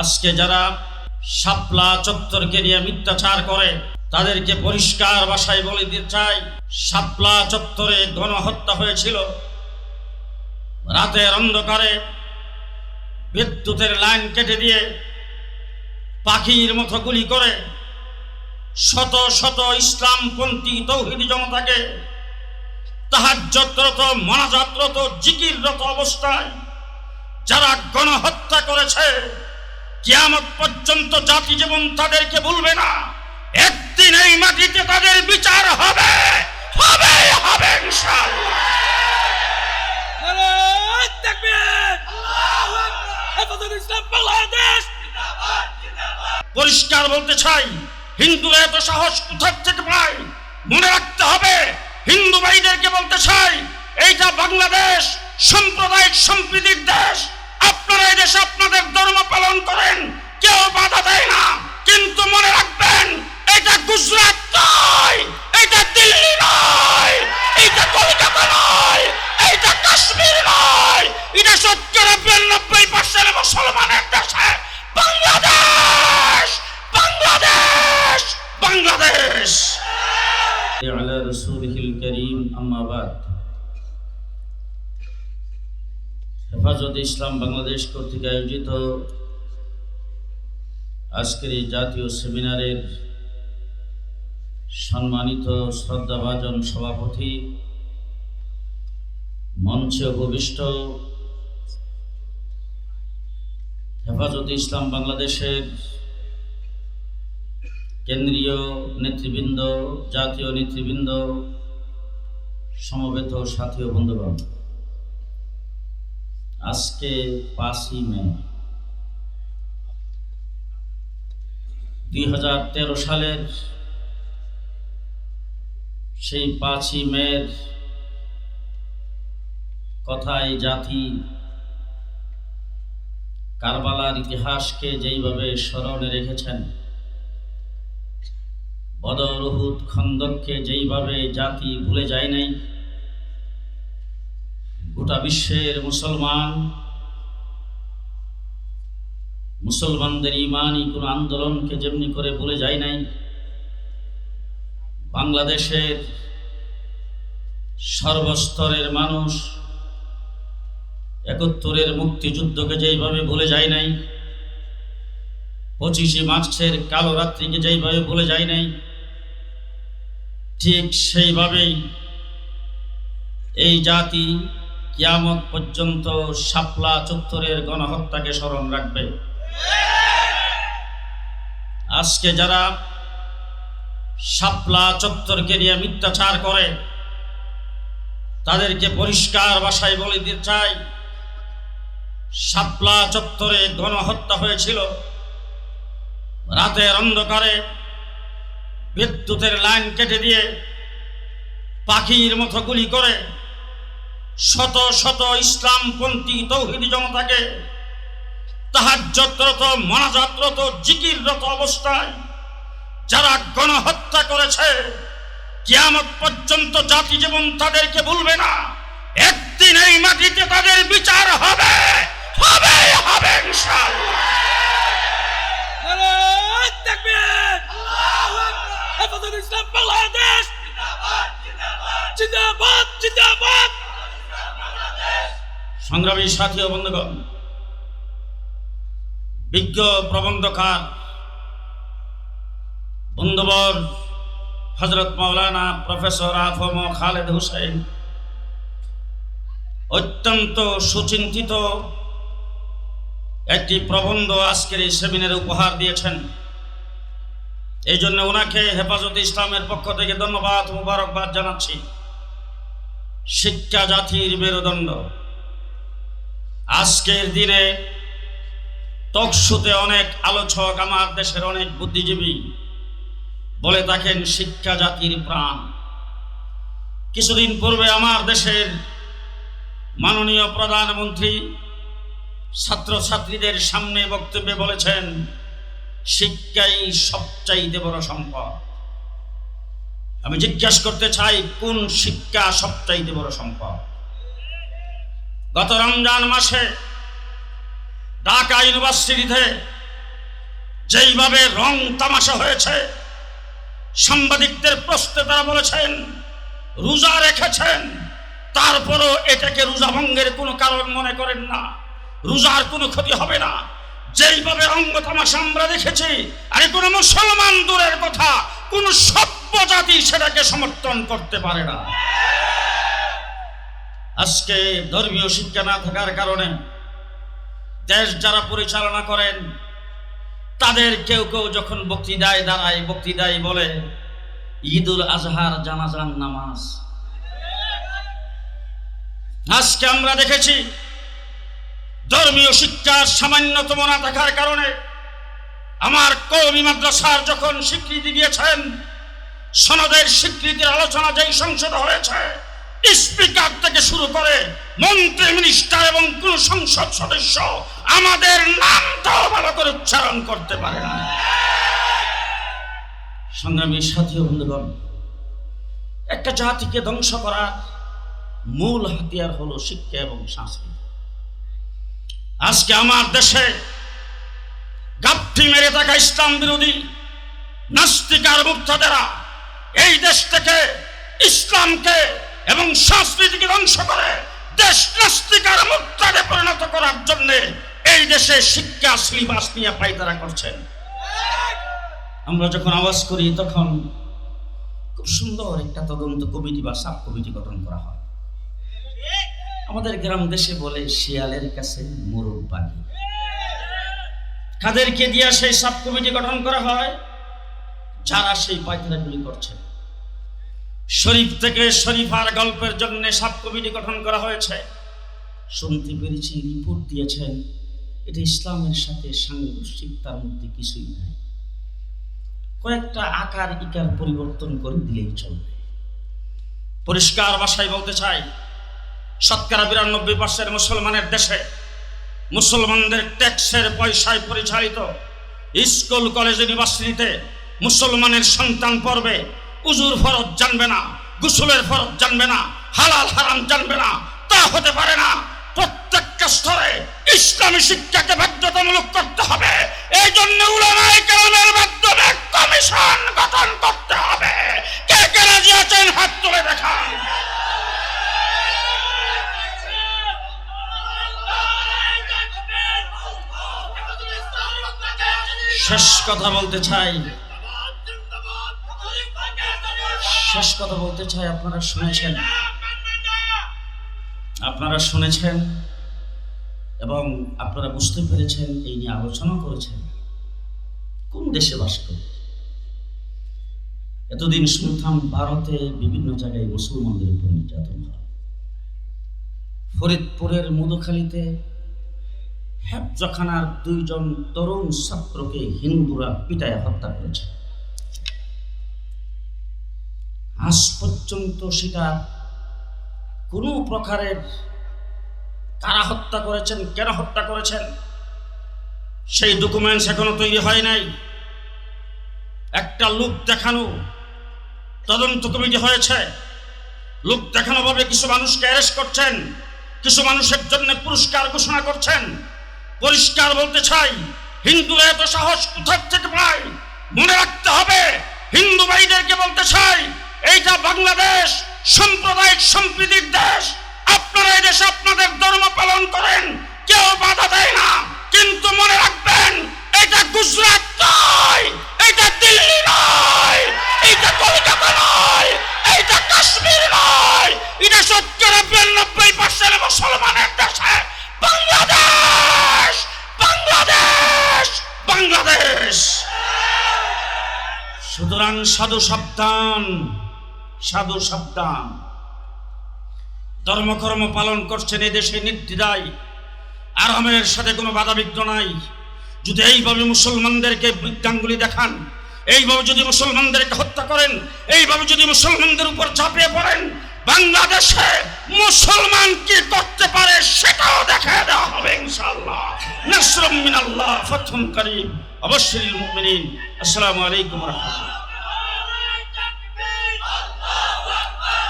আজকে যারা শাপলা চত্বরকে নিয়ে মিথ্যাচার করে, তাদেরকে পরিষ্কার বাসায় বলে দিতে চাই, শাপলা চত্বরে গণহত্যা হয়েছিল। রাতের অন্ধকারে বিদ্যুতের লাইন কেটে দিয়ে পাখির মতো গুলি করে শত শত ইসলামপন্থী তৌহিদি জনতাকে তাহাজ্জতরত মনাজাতরত, জিকিররত অবস্থায় যারা গণহত্যা করেছে কিয়ামত পর্যন্ত জাতি জীবন তাদেরকে ভুলবে না। একদিন এই মাটিতে তাদের বিচার হবে। হবে হবে ইনশাআল্লাহ। পরিষ্কার বলতে চাই হিন্দুরা এত সাহস কোথার থেকে পায়? মনে রাখতে হবে হিন্দু ভাইদেরকে বলতে চাই এইটা বাংলাদেশ সাম্প্রদায়িক সম্প্রীতির দেশ। আপনারা এই দেশে আপনাদের ধর্ম পালন করেন, কেউ বাধা দেয় না। কিন্তু মনে রাখবেন, এটা গুজরাট নয়, এটা দিল্লি নয়, এটা কলকাতা নয়, এটা কাশ্মীর নয়, এটা সত্তর বিরানব্বই পার্সেন্ট মুসলমানের হেফাজত ইসলাম বাংলাদেশ কর্তৃক আয়োজিত আজকের এই জাতীয় সেমিনারের সম্মানিত শ্রদ্ধাভাজন সভাপতি, মঞ্চে উপবিষ্ট হেফাজত ইসলাম বাংলাদেশের কেন্দ্রীয় নেতৃবৃন্দ, জাতীয় নেতৃবৃন্দ, সমবেত সাথী বন্ধুগণ। আজকে পাঁচই মে। দুই হাজার তেরো সালের সেই পাঁচই মেয়ের কথায় জাতি কারবালার ইতিহাসকে যেইভাবে স্মরণে রেখেছেন বদরহুদ খন্দককে যেইভাবে জাতি ভুলে যায় নাই গোটা বিশ্বের মুসলমান। মুসলমানদের ইমানই কোনো আন্দোলনকে যেমনি করে ভুলে যায় নাই, বাংলাদেশের সর্বস্তরের মানুষ একাত্তরের মুক্তিযুদ্ধকে যেইভাবে ভুলে যায় নাই, পঁচিশে মার্চের কালো রাত্রিকে যেইভাবে ভুলে যায় নাই, ঠিক সেইভাবেই এই জাতি কিয়ামত পর্যন্ত শাপলা চত্বরের গণহত্যাকে স্মরণ রাখবে। আজকে যারা শাপলা চত্বরকে নিয়ে মিথ্যাচার করে, তাদেরকে পরিষ্কার বাসায় বলে দিতে চাই, শাপলা চত্বরে গণহত্যা হয়েছিল। রাতের অন্ধকারে বিদ্যুতের লাইন কেটে দিয়ে পাখির মতো গুলি করে শত শত ইসলামপন্থী তৌহিদি জনতাকে তাহাজ্জতরত মনাজাতরত, জিকিররত অবস্থায় যারা গণহত্যা করেছে, কিয়ামত পর্যন্ত জাতি জীবন তাদেরকে ভুলবে না। একদিন এই মাটিতে তাদের বিচার হবে। সংগ্রামী সাথী বন্ধুগণ, বিজ্ঞ প্রবন্ধকার বন্ধুবর হজরত মৌলানা প্রফেসর আফম খালেদ হুসেন অত্যন্ত সুচিন্তিত একটি প্রবন্ধ আজকের এই সেমিনারে উপহার দিয়েছেন। এই জন্য ওনাকে হেফাজত ইসলামের পক্ষ থেকে ধন্যবাদ, মুবারকবাদ জানাচ্ছি। শিক্ষা জাতির মেরুদণ্ড। আজকের দিনে টকশুতে অনেক আলোচক আমার দেশের অনেক বুদ্ধিজীবী বলে থাকেন, শিক্ষা জাতির প্রাণ। কিছুদিন পূর্বে আমার দেশের মাননীয় প্রধানমন্ত্রী ছাত্রছাত্রীদের সামনে বক্তব্যে বলেছেন, শিক্ষাই সবচাইতে বড় সম্পদ। আমি জিজ্ঞাসা করতে চাই, কোন শিক্ষা সবচাইতে বড় সম্পদ? গত রমজান মাসে ঢাকা ইউনিভার্সিটিতে যেইভাবে রং তামাশা হয়েছে, সাংবাদিকদের প্রশ্নে তারা বলেছেন, রোজা রেখেছেন, তারপরও এটাকে রোজা ভঙ্গের কোনো কারণ মনে করেন না, রোজার কোনো ক্ষতি হবে না। যেইভাবে অঙ্গ তামাশা আমরা দেখেছি, আরে কোনো মুসলমান দূরের কথা, কোন সভ্য জাতি সেটাকে সমর্থন করতে পারে না। আজকে ধর্মীয় শিক্ষা না থাকার কারণে দেশ যারা পরিচালনা করেন, তাদের কেউ কেউ যখন বক্তৃতায় দাঁড়ায়, বক্তৃতায় বলে, ঈদুল আজহার জানাজান নামাজ। আজকে আমরা দেখেছি, ধর্মীয় শিক্ষার সামান্যতম না থাকার কারণে আমার কৌমি মাদ্রাসার যখন স্বীকৃতি দিয়েছেন, সনদের স্বীকৃতির আলোচনা যেই সংসদ হয়েছে স্পিকার থেকে শুরু করে মন্ত্রী, মিনিস্টার এবং কোন সংসদ সদস্য আমাদের নামটাও ভালো করে উচ্চারণ করতে পারে না। সংগ্রামী সাথী বন্ধুগণ, একটা জাতিকে ধ্বংস করা মূল হাতিয়ার হলো শিক্ষা এবং সংস্কৃতি। আজকে আমার দেশে গাপটি মেরে থাকা ইসলাম বিরোধী নাস্তিকার মুক্তাদেরা এই দেশ থেকে ইসলামকে এবং সংস্কৃতিকে ধ্বংস করে দেশ নাস্তিকার মুক্তাদে পরিণত করার জন্য এই দেশে শিক্ষা, সিলেবাস নিয়ে পাইতারা করছেন। আমরা যখন আওয়াজ করি, তখন খুব সুন্দর একটা তদন্ত কমিটি বা সাব কমিটি গঠন করা হয়। আমাদের গ্রাম দেশে বলে, শিয়ালের কাছে মোরগ বাগি কাদেরকে দিয়া সেই সাব কমিটি গঠন করা হয়? যারা সেই পায়খানাগুলি করছে শরীফ থেকে শরীফার গল্পের জন্য সাব কমিটি গঠন করা হয়েছে। শুনতে পেরেছি, রিপোর্ট দিয়েছেন। এটা ইসলামের সাথে সাংঘর্ষিক, তার মধ্যে কিছুই নাই। কয়েকটা আকার ইকার পরিবর্তন করে দিলেই চলবে। পরিষ্কার ভাষায় বলতে চাই, শতকরা বিরানব্বই পার্সেন্ট মুসলমানের দেশে মুসলমানদের ট্যাক্সের পয়সায় পরিচালিত স্কুল, কলেজ, ইউনিভার্সিটিতে মুসলমানের সন্তান পড়বে। উজুর ফরজ জানবে না, গুসলের ফরজ জানবে না, হালাল হারাম জানবে না, তা হতে পারে না। প্রত্যেকটা স্তরে ইসলামী শিক্ষাকে বাধ্যতামূলক করতে হবে। এই জন্য উলামায়ে কেরামের মাধ্যমে কমিশন গঠন করতে হবে। কে কে রাজি আছেন হাত তুলে দেখান। শেষ কথা বলতে চাই। শেষ কথা বলতে চাই, আপনারা শুনেছেন। আপনারা শুনেছেন এবং আপনারা বুঝতে পেরেছেন এই নিয়ে আলোচনা করেছেন। কোন দেশে বাস করে? এতদিন শুনতাম ভারতে বিভিন্ন জায়গায় মুসলমানদের উপর নির্যাতন হয়। ফরিদপুরের মধুখালীতে হেফজখানার দুইজন তরুণ ছাত্রকে হিন্দুরা পিটায় হত্যা করেছে। আজ পর্যন্ত সেটা কোনো প্রকারের কারা হত্যা করেছেন, কেন হত্যা করেছেন, সেই ডকুমেন্টস এখনও তৈরি হয় নাই। একটা লোক দেখানো, তদন্ত কমিটি হয়েছে। লোক দেখানো ভাবে কিছু মানুষকে অ্যারেস্ট করছেন, কিছু মানুষের জন্য পুরস্কার ঘোষণা করছেন। পরিষ্কার বলতে চাই, হিন্দুরা এত সাহস কোথার থেকে পায়? মনে রাখতে হবে, হিন্দু ভাইদেরকে বলতে চাই এইটা বাংলাদেশ, সাম্প্রদায়িক সম্প্রীতির দেশ। আপনারা এই দেশে আপনাদের ধর্ম পালন করেন, কেউ বাধা দেয় না। কিন্তু মনে রাখবেন, এটা গুজরাট নয়, এটা দিল্লি নয়, এটা কলকাতা নয়, এটা কাশ্মীর নয়। এটা সত্তর বিরানব্বই পার্সেন্ট মুসলমানের দেশে বাংলাদেশ বাংলাদেশ বাংলাদেশ। সুতরাং সাধু সাবধান। সাধু সাবধান। ধর্মকর্ম পালন করছেন এই দেশে নির্দ্বিধায়। আরামের সাথে কোনো বাধা বিঘ্ন নাই। যদি এইভাবে মুসলমানদেরকে বৃদ্ধাঙ্গুলি দেখান, এইভাবে যদি মুসলমানদেরকে হত্যা করেন, এইভাবে যদি মুসলমানদের উপর চাপিয়ে পড়েন, বাংলাদেশে মুসলমান কি করতে পারে সেটাও দেখা দেওয়া হবে ইনশাআল্লাহ। নাসরুম মিনাল্লাহ ফাতহুম করিম। অবশ্যই মুমিনিন। আসসালামু আলাইকুম রাহমাতুল্লাহ।